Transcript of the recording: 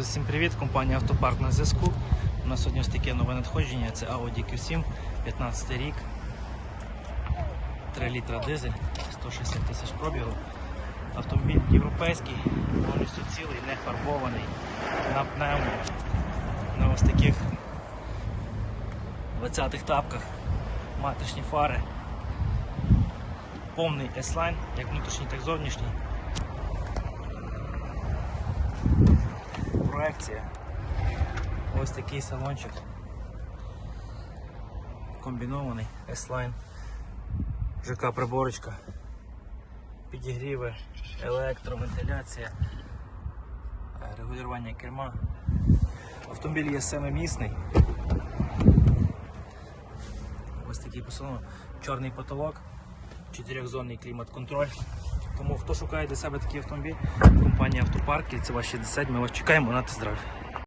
Всім привіт, компанія Автопарк на зв'язку. У нас сьогодні ось таке нове надходження. Це Audi Q7, 15 рік, 3 літра дизель, 160 тисяч пробігу. Автомобіль європейський, повністю цілий, не фарбований, на пневмо, на ось таких 20-х тапках, матричні фари, повний S-Line, як внутрішній, так і зовнішній. Проекція. Ось такий салончик. Комбінований S-Line. ЖК приборочка. Підігріви, електровентиляція, регулювання керма. Автомобіль є семимісний. Ось такий по. Чорний потолок, чотирьохзонний клімат-контроль. Тому хто шукає для себе такий автомобіль, компанія Автопарк, це 60, ми вас чекаємо на тест-драйв.